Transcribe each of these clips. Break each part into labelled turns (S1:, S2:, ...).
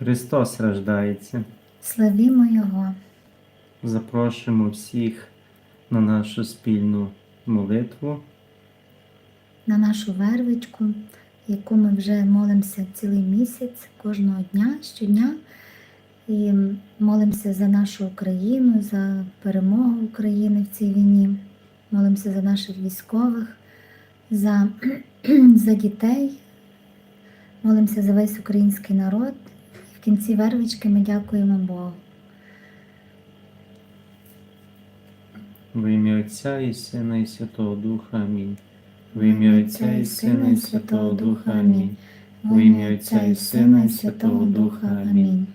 S1: Христос рождається.
S2: Славімо Його,
S1: Запрошуємо всіх на нашу спільну молитву.
S2: на нашу вервичку, яку ми вже молимося цілий місяць, кожного дня, щодня. І молимося за нашу Україну, за перемогу України в цій війні. Молимося за наших військових, за, за дітей. Молимося за весь український народ. В кінці вервички ми дякуємо Богу.
S1: Во ім'я Отця і Сина і Святого Духа. Амінь. Во ім'я Отця і Сина і Святого Духа. Амінь. Во ім'я Отця і Сина і Святого Духа. Амінь.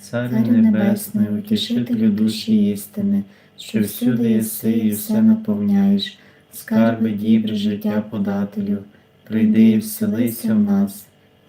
S1: Царю Небесний, утішителю душі істини, що всюди єси і все наповняєш, скарби дібр життя подателю, прийди і вселися в нас,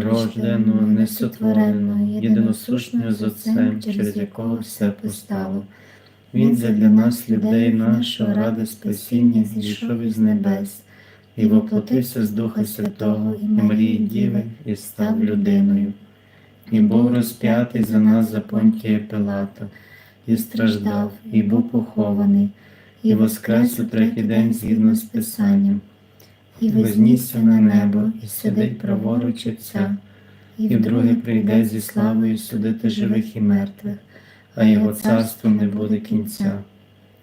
S1: рожденого, несотвореного, єдиносушного з Отцем, через якого все постало. Він задля нас, людей нашого, ради спасіння, зійшов із небес, і воплотився з Духа Святого і Марії Діви, і став людиною. І був розп'ятий за нас за Понтія Пилата, і страждав, і був похований, і воскрес у третій день згідно з Писанням, і вознісся на небо, і сидить праворуч Отця, і вдруге прийде зі славою судити живих і мертвих, а його царство не буде кінця.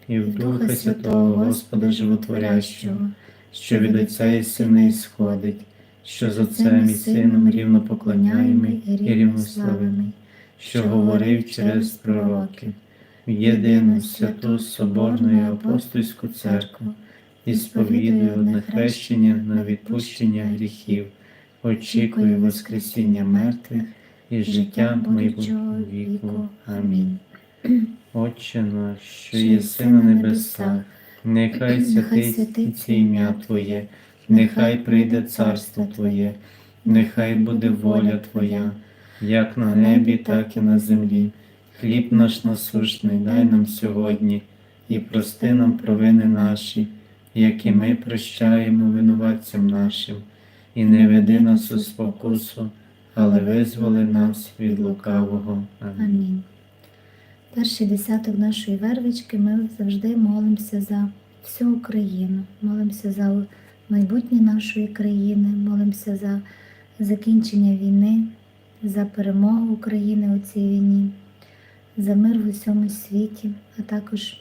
S1: І в Духа Святого Господа Животворящого, що від Отця і Сина ісходить, що з Отцем і Сином рівно поклоняємий і рівнославимий, що говорив через пророки, в єдину святу Соборну і апостольську церкву, і сповідую одне хрещення на відпущення гріхів, очікую Воскресіння мертвих і життя майбутнього віку. Амінь. Отче наш, що єси на небесах, нехай святиться ім'я Твоє, нехай прийде царство Твоє, нехай буде воля Твоя, як на небі, так і на землі. Хліб наш насущний дай нам сьогодні, і прости нам провини наші, як і ми прощаємо винуватцям нашим, і не веди нас у спокусу, але визволи нас від лукавого. Амінь.
S2: Амінь. Перший десяток нашої вервички ми завжди молимося за всю Україну, молимося за майбутнє нашої країни, молимося за закінчення війни, за перемогу України у цій війні, за мир в усьому світі, а також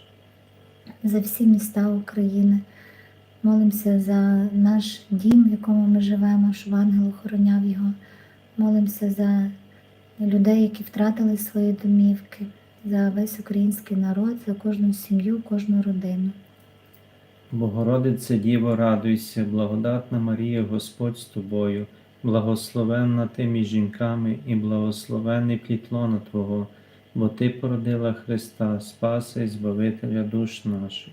S2: за всі міста України. Молимося за наш дім, в якому ми живемо, щоб ангел охороняв його. Молимося за людей, які втратили свої домівки, за весь український народ, за кожну сім'ю, кожну родину.
S1: Богородице Діво, радуйся, благодатна Марія, Господь з тобою, благословенна ти між жінками і благословенний плід лона Твого, бо Ти породила Христа, Спаса і Збавителя душ наших.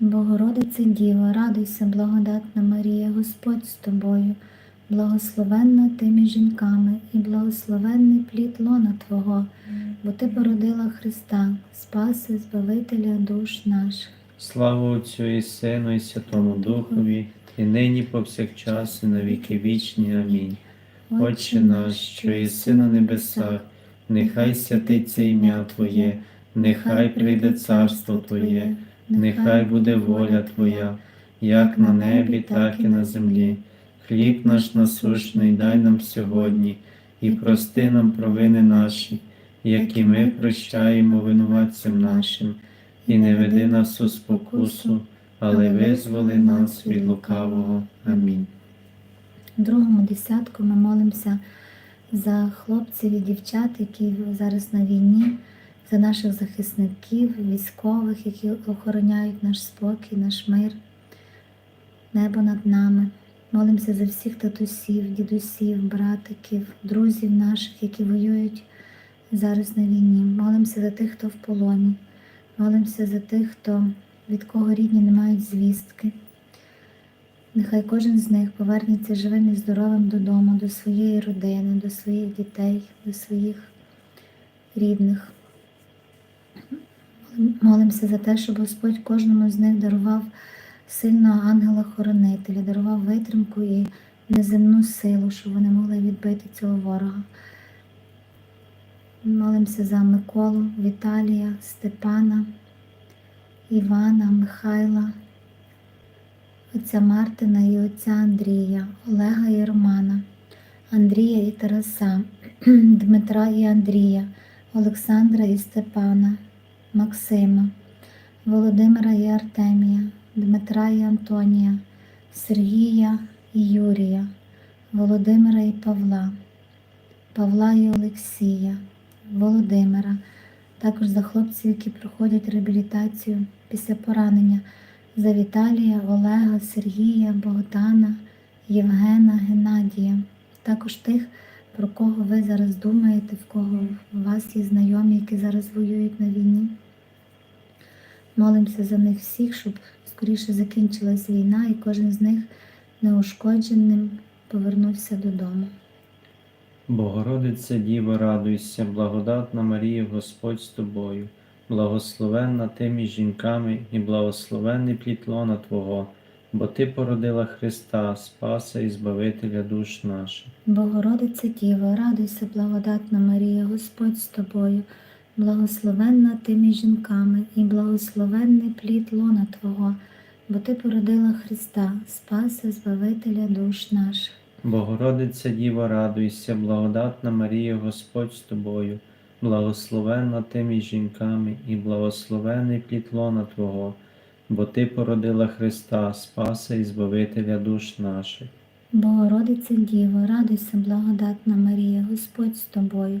S2: Богородице Діво, радуйся, благодатна Марія, Господь з тобою, благословенна ти між жінками, і благословенний плід лона Твого, бо Ти породила Христа, Спаси, Збавителя душ наших.
S1: Слава Отцю і Сину, і Святому Духові, і нині повсякчас, і на віки вічні. Амінь. Отче наш, що єси на небесах, нехай святиться ім'я Твоє, нехай прийде царство Твоє, нехай буде воля Твоя, як на небі, так і на землі. Хліб наш насущний дай нам сьогодні, і прости нам провини наші, які ми прощаємо винуватцям нашим, і не веди нас у спокусу, але визволи нас від лукавого. Амінь.
S2: У другому десятку ми молимося за хлопців і дівчат, які зараз на війні, за наших захисників, військових, які охороняють наш спокій, наш мир, небо над нами. Молимося за всіх татусів, дідусів, братиків, друзів наших, які воюють зараз на війні. Молимося за тих, хто в полоні. Молимося за тих, хто від кого рідні не мають звістки. Нехай кожен з них повернеться живим і здоровим додому, до своєї родини, до своїх дітей, до своїх рідних. Молимося за те, щоб Господь кожному з них дарував сильного ангела-хоронителя, дарував витримку і неземну силу, щоб вони могли відбити цього ворога. Молимося за Миколу, Віталія, Степана, Івана, Михайла, отця Мартина і отця Андрія, Олега і Романа, Андрія і Тараса, Дмитра і Андрія, Олександра і Степана, Максима, Володимира і Артемія, Дмитра і Антонія, Сергія і Юрія, Володимира і Павла, Павла і Олексія, Володимира, також за хлопців, які проходять реабілітацію після поранення, за Віталія, Олега, Сергія, Богдана, Євгена, Геннадія, також тих, про кого ви зараз думаєте, в кого у вас є знайомі, які зараз воюють на війні. Молимося за них всіх, щоб скоріше закінчилась війна і кожен з них неушкодженим повернувся додому.
S1: Богородице Діво, радуйся, благодатна Марія, Господь з тобою, благословенна ти між жінками і благословенний плід лона Твого, бо Ти породила Христа, Спаса і Збавителя душ наших.
S2: Богородице Діво, радуйся, благодатна Марія, Господь з тобою, благословенна ти між жінками, і благословенний плід лона Твого, бо Ти породила Христа, Спаси, Збавителя душ наших.
S1: Богородице Діво, радуйся, благодатна Марія, Господь з тобою, благословенна ти між жінками і благословений плід лона Твого, бо Ти породила Христа, Спаса і Збавителя душ наших.
S2: Богородице Діво, радуйся, благодатна Марія, Господь з тобою,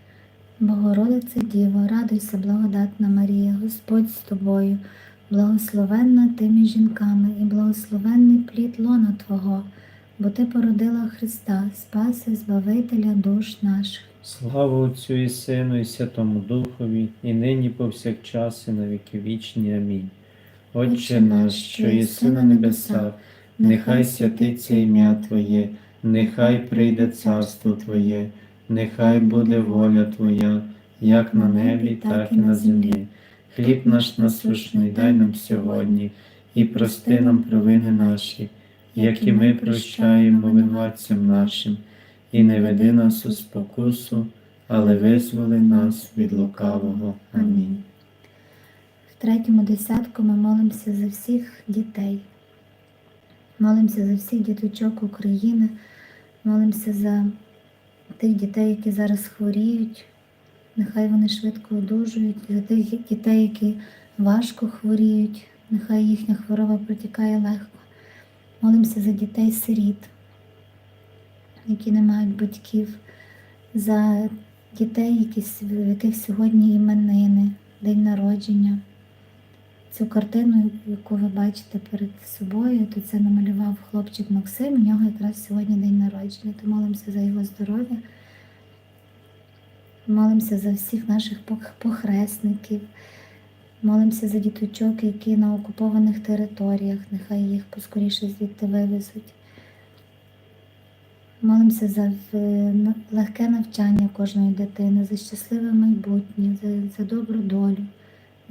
S2: Богородице Діво, радуйся, благодатна Марія, Господь з тобою, благословенна ти між жінками, і благословенний плід лона Твого, бо Ти породила Христа, Спаси, Збавителя душ наших.
S1: Слава Отцю і Сину, і Святому Духові, і нині повсякчас, і на віки вічні. Амінь. Отче наш, що єси на небесах, нехай святиться ім'я Твоє, нехай прийде царство Твоє, нехай буде воля Твоя, як на небі, так і на землі. Хліб наш насущний дай нам сьогодні, і прости нам провини наші, як і ми прощаємо винуватцям нашим, і не веди нас у спокусу, але визволи нас від лукавого. Амінь.
S2: В третьому десятку ми молимося за всіх дітей. Молимося за всіх діточок України, молимося за тих дітей, які зараз хворіють. Нехай вони швидко одужують, за тих дітей, які важко хворіють, нехай їхня хвороба протікає легко. Молимося за дітей-сиріт, які не мають батьків, за дітей, в яких сьогодні іменини, день народження. Цю картину, яку ви бачите перед собою, то це намалював хлопчик Максим. У нього якраз сьогодні день народження. То молимося за його здоров'я. Молимося за всіх наших похресників. Молимося за діточок, які на окупованих територіях. Нехай їх поскоріше звідти вивезуть. Молимося за легке навчання кожної дитини, за щасливе майбутнє, за, за добру долю.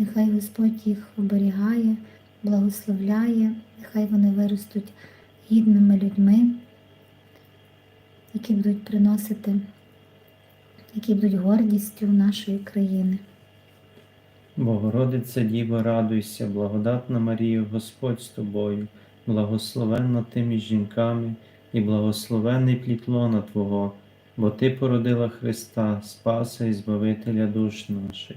S2: Нехай Господь їх оберігає, благословляє, нехай вони виростуть гідними людьми, які будуть приносити, які будуть гордістю нашої країни.
S1: Богородиця Діво, радуйся, благодатна Марія, Господь з тобою, благословенна ти між жінками, і благословенний плід лона Твого, бо Ти породила Христа, Спаса і Збавителя душ наших.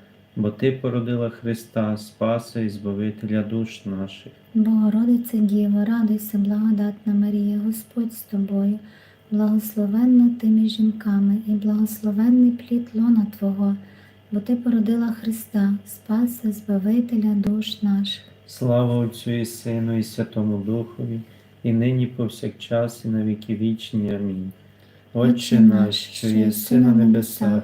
S1: бо Ти породила Христа, Спаса і Збавителя душ наших.
S2: Богородице Діво, радуйся, благодатна Марія, Господь з тобою, благословенна ти між жінками, і благословенний плід лона Твого, бо Ти породила Христа, Спаси, Збавителя душ наших.
S1: Слава Отцю і Сину, і Святому Духові, і нині повсякчас, і на віки вічні. Амінь. Отче наш, що єси на небесах,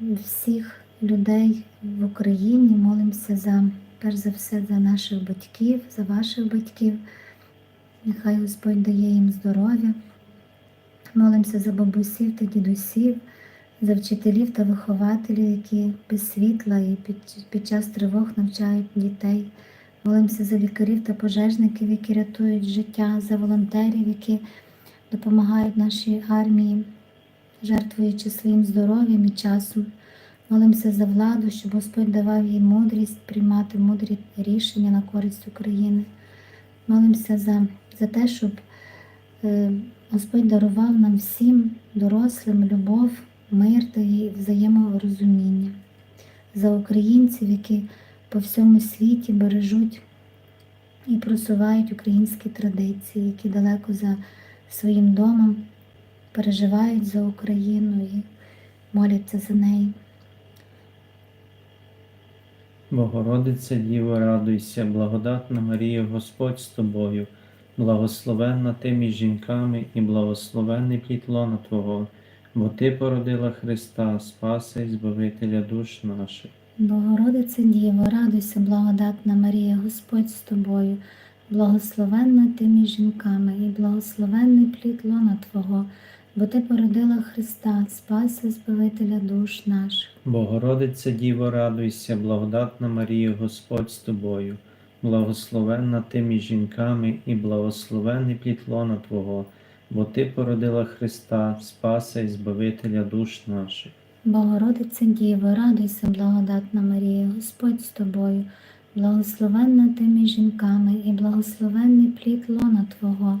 S2: всіх людей в Україні, молимося за, перш за все, за наших батьків, за ваших батьків. Нехай Господь дає їм здоров'я. Молимося за бабусів та дідусів, за вчителів та вихователів, які без світла і під, під час тривог навчають дітей. Молимося за лікарів та пожежників, які рятують життя, за волонтерів, які допомагають нашій армії, жертвуючи своїм здоров'ям і часом. Молимося за владу, щоб Господь давав їй мудрість приймати мудрі рішення на користь України. Молимося за, за те, щоб е, Господь дарував нам всім дорослим любов, мир та взаєморозуміння. За українців, які по всьому світі бережуть і просувають українські традиції, які далеко за своїм домом переживають за Україну і моляться за неї.
S1: Богородице Діво, радуйся, благодатна Марія, Господь з тобою, благословенна ти між жінками і благословенний плід лона Твого, бо Ти породила Христа, Спаса і Збавителя душ наших.
S2: Богородице Діво, радуйся, благодатна Марія, Господь з тобою, благословенна ти між жінками і благословенний плід лона Твого, бо Ти породила Христа, Спаса, Збавителя душ наших.
S1: Богородице Діво, радуйся, благодатна Марія, Господь з тобою, благословенна ти між жінками і благословенний плід лона Твого, бо Ти породила Христа, Спаса і Збавителя душ наших.
S2: Богородице Діво, радуйся, благодатна Марія, Господь з тобою, благословенна ти між жінками і благословенний плід лона Твого,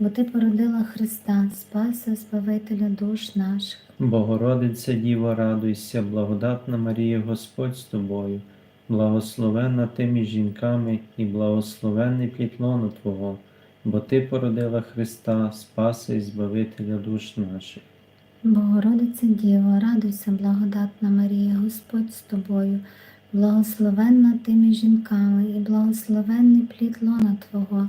S2: бо Ти породила Христа, Спаса, Збавителя душ наших.
S1: Богородице Діво, радуйся, благодатна Марія, Господь з тобою, благословенна ти між жінками і благословенний плід лона Твого, бо Ти породила Христа, Спаса і Збавителя душ наших.
S2: Богородице Діво, радуйся, благодатна Марія, Господь з тобою, благословенна ти між жінками і благословенний плід лона Твого,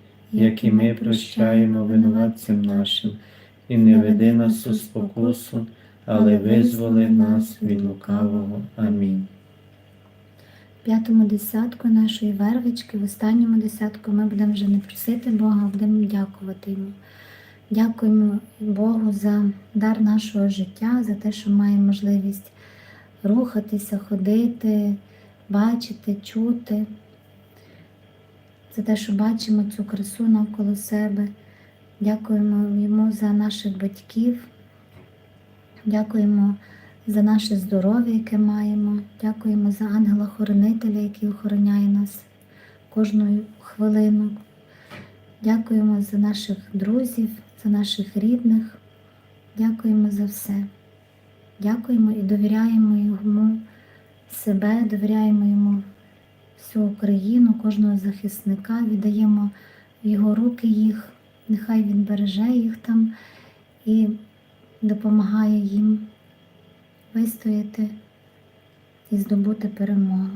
S1: як і ми прощаємо винуватцям нашим, і не веди нас у спокусу, але визволи нас від лукавого. Амінь.
S2: П'ятому десятку нашої вервички, в останньому десятку ми будемо вже не просити Бога, а будемо дякувати Йому. Дякуємо Богу за дар нашого життя, за те, що маємо можливість рухатися, ходити, бачити, чути, за те, що бачимо цю красу навколо себе. Дякуємо йому за наших батьків. Дякуємо за наше здоров'я, яке маємо. Дякуємо за ангела-хоронителя, який охороняє нас кожну хвилину. Дякуємо за наших друзів, за наших рідних. Дякуємо за все. Дякуємо і довіряємо йому себе, довіряємо йому всю Україну, кожного захисника, віддаємо в його руки їх. Нехай він береже їх там і допомагає їм вистояти і здобути перемогу.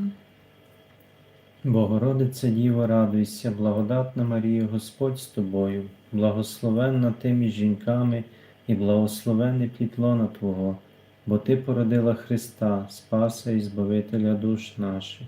S1: Богородице Діво, радуйся, благодатна Марія, Господь з тобою, благословенна ти між жінками і благословенний плід лона Твого, бо Ти породила Христа, Спаса і Збавителя душ наших.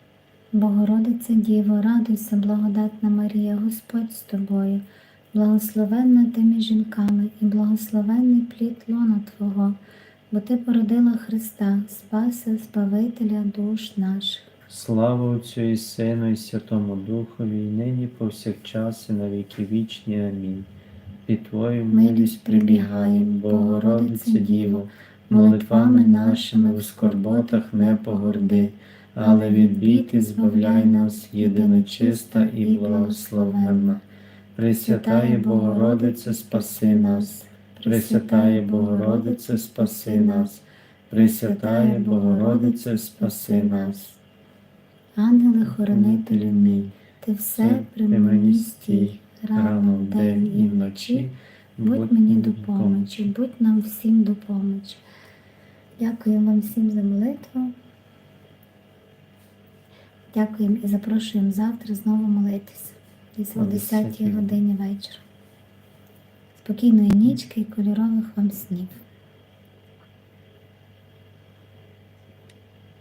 S2: Богородице Діво, радуйся, благодатна Марія, Господь з тобою, благословенна ти між жінками, і благословенний плід лона Твого, бо ти породила Христа, Спаси, Збавителя душ наших.
S1: Слава Отцю і Сину, і Святому Духові, і нині повсякчас, і на віки вічні. Амінь. Під Твою милість прибігаєм, Богородице Діво, молитвами нашими в скорботах не погорди, але від біди збавляй нас, єдина чиста і благословенна. Пресвятає Богородице, спаси нас, Пресвятає Богородице, спаси нас, Пресвятає Богородице, спаси нас.
S2: Ангели хоронителю мій, ти все при мені стій, рано вдень і вночі, будь мені допомочі, будь нам всім допомочі. Дякую вам всім за молитву. Дякуємо і запрошуємо завтра знову молитися. Десь о
S1: О
S2: 10
S1: 10-й
S2: годині вечора. Спокійної нічки і кольорових вам снів.